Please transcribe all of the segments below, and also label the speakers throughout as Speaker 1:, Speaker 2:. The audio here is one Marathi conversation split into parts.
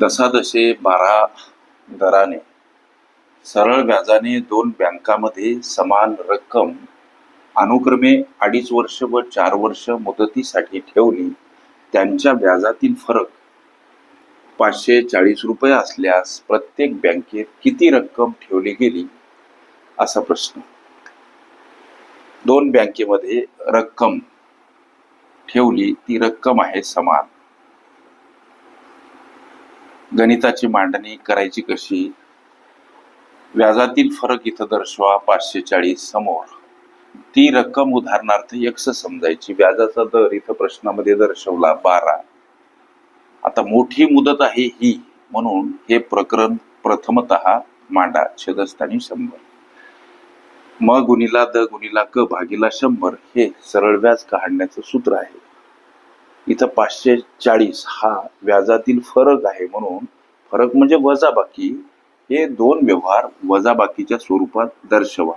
Speaker 1: दसादशे बारा दराने सरळ व्याजाने दोन बँकामध्ये समान रक्कम अनुक्रमे अडीच वर्ष व चार वर्ष मुदतीसाठी ठेवली. त्यांच्या व्याजातील फरक पाचशे चाळीस रुपये असल्यास प्रत्येक बँकेत किती रक्कम ठेवली गेली? असा प्रश्न. दोन बँकेमध्ये रक्कम ठेवली ती रक्कम आहे समान. गणिताची मांडणी करायची कशी? व्याजातील फरक इथं दर्शवा पाचशे चाळीस समोर. ती रक्कम उदाहरणार्थ एक्स समजायची. व्याजाचा दर इथं प्रश्नामध्ये दर्शवला बारा. आता मोठी मुदत आहे ही म्हणून हे प्रकरण प्रथमत मांडा. छेदस्थानी शंभर. म गुणिला द गुणिला क भागीला शंभर हे सरळ व्याज काढण्याचं सूत्र आहे. इथं पाचशे चाळीस हा व्याजातील फरक आहे म्हणून फरक म्हणजे वजाबाकी हे दोन व्यवहार वजाबाकीच्या स्वरूपात दर्शवा.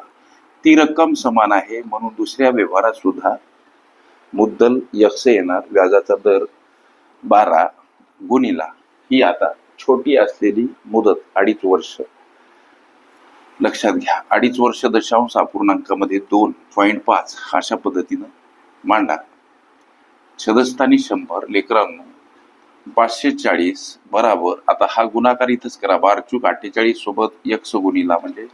Speaker 1: ती रक्कम समान आहे म्हणून दुसऱ्या व्यवहारात सुद्धा मुद्दल यक्ष येणार व्याजाचा दर बारा गुणिला. ही आता छोटी असलेली मुदत अडीच वर्ष. लक्षात घ्या अडीच वर्ष दशांश अपूर्णांकामध्ये दोन पॉईंट पाच अशा पद्धतीनं मांडा. छदस्थानी शंभर लेकरांनो पाचशे चाळीस बराबर आता हा गुणाकार इथंच करा बारचूक अठ्ठेचाळीस सोबत एक्स गुणीला म्हणजे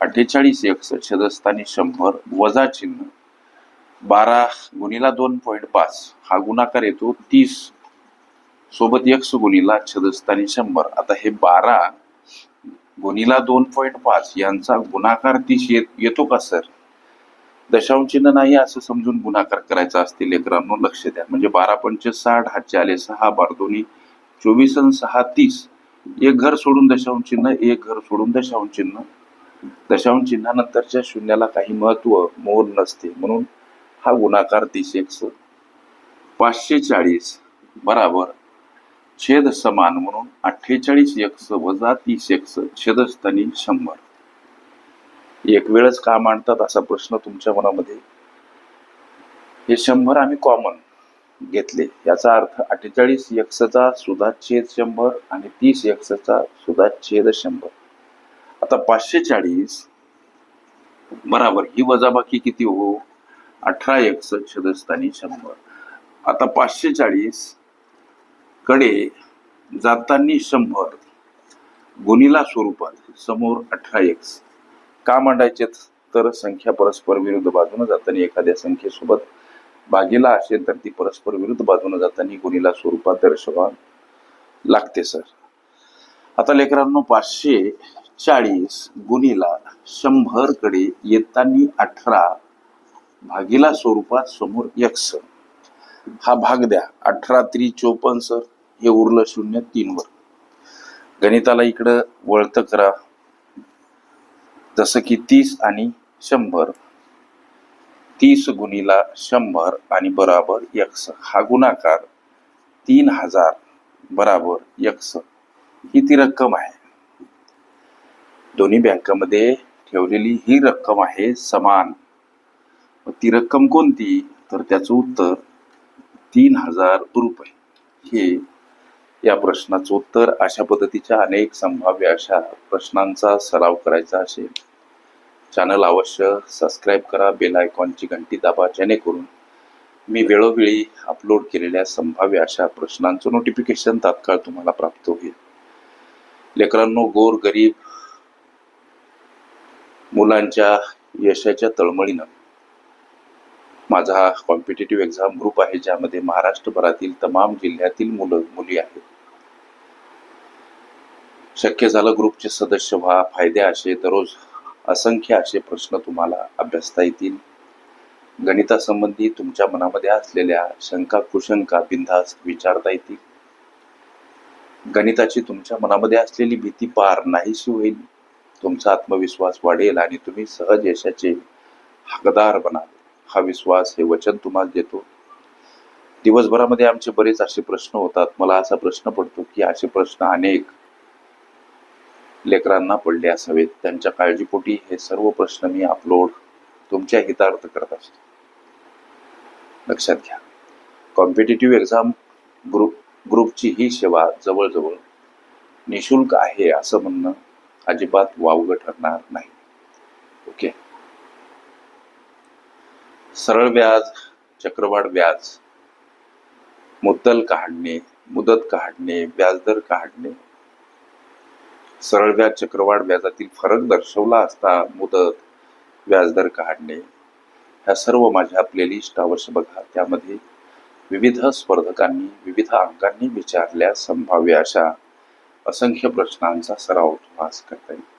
Speaker 1: अठ्ठेचाळीस एक्स छदस्थानी शंभर वजा चिन्ह बारा गुणीला दोन पॉईंट पाच हा गुणाकार येतो तीस सोबत एक्स गुणीला छदस्थानी शंभर आता हे बारा गुणीला दोन पॉईंट पाच यांचा गुणाकार तीस येत येतो का सर? दशांश चिन्ह नाही असं समजून गुणाकार करायचा असतील लेकरांनो लक्ष द्या. म्हणजे बारा पंच साठ हातचे आले सहा बार दोन्ही चोवीस आणि सहा तीस. एक घर सोडून दशांश चिन्ह एक घर सोडून दशांश चिन्ह दशांश चिन्हानंतरच्या शून्याला काही महत्त्व मोल नसते. म्हणून हा गुणाकार तीस एक्स पाचशे चाळीस बराबर. छेद समान म्हणून अठ्ठेचाळीस एक्स वजा तीस एक्स छेदस्थानी शंभर. एक वेळच का मांडतात असा प्रश्न तुमच्या मनामध्ये? हे शंभर आम्ही कॉमन घेतले. याचा अर्थ अठ्ठेचाळीस एक्सचा सुधा छेद शंभर आणि तीस एक्सचा सुधा छेद शंभर. आता पाचशे चाळीस बराबर ही वजाबाकी किती हो? अठरा एक्स छेदस्थानी शंभर. आता पाचशे चाळीसकडे जातानी शंभर गुणीला स्वरूपात समोर अठरा एक्स का मांडायचे तर संख्या परस्पर विरुद्ध बाजूने जाताना एखाद्या संख्येसोबत बागेला असेल तर ती परस्पर विरुद्ध बाजूने जाताना गुणीला स्वरूपात दर्शवा लागते सर. आता लेकरांनो पाचशे चाळीस गुणीला शंभरकडे येताना अठरा भागीला स्वरूपात समोर यक्ष. हा भाग द्या. अठरा त्री चोपन्न सर. हे उरलं शून्य तीन वर गणिताला इकडं वळतं करा. जसं की तीस आणि शंभर. तीस गुणिला शंभर आणि बराबर यक्स. हा गुणाकार तीन हजार बराबर यक्स. ही ती रक्कम आहे? दोन्ही बँकामध्ये ठेवलेली ही रक्कम आहे समान. ती रक्कम कोणती? तर त्याचं उत्तर तीन हजार रुपये. हे या प्रश्नाचं उत्तर अशा पद्धतीच्या अनेक संभाव्य अशा प्रश्नांचा सराव करायचा असेल. चॅनल अवश्य सबस्क्राईब करा बेल आयकॉनची घंटी दाबा जेणेकरून मी वेळोवेळी अपलोड केलेल्या संभाव्य अशा प्रश्नांचं नोटिफिकेशन तात्काळ तुम्हाला प्राप्त होईल. लेकरांनो गोर गरीब मुलांच्या यशाच्या तळमळीनं माझा कॉम्पिटेटिव्ह एक्झाम ग्रुप आहे ज्यामध्ये महाराष्ट्रभरातील तमाम जिल्ह्यातील मुलं मुली आहेत. शक्य झालं ग्रुपचे सदस्य व्हा फायदे असे दररोज असंख्य असे प्रश्न तुम्हाला अभ्यासता येतील. गणितासंबंधी तुमच्या मनामध्ये असलेल्या शंका कुशंका बिंधास विचारता येतील. गणिताची तुमच्या मनामध्ये असलेली भीती पार नाहीशी होईल. तुमचा आत्मविश्वास वाढेल आणि तुम्ही सहज यशाचे हकदार बनाल. हा विश्वास हे वचन तुम्हाला देतो. दिवसभरामध्ये आमचे बरेच असे प्रश्न होतात. मला असा प्रश्न पडतो की असे प्रश्न अनेक लेकरांना पडले असावेत त्यांच्या काळजीपोटी हे सर्व प्रश्न मी अपलोड तुमच्या हितार्थ करत असतो. लक्षात घ्या. कॉम्पिटेटिव्ह एक्झाम ग्रुप ग्रुपची ही सेवा जवळजवळ निशुल्क आहे असं म्हणणं अजिबात वावगं ठरणार नाही. ओके सरळ व्याज चक्रवाढ व्याज मुद्दल काढणे मुदत काढणे व्याजदर काढणे सरळ व्याज चक्रवाढ व्याजातील फरक दर्शवला असता मुदत व्याजदर काढणे ह्या सर्व माझ्या प्लेलिस्ट अवश्य बघा. त्यामध्ये विविध स्पर्धकांनी विविध अंकांनी विचारल्या संभाव्य अशा असंख्य प्रश्नांचा सराव तुम्हाला करता येईल.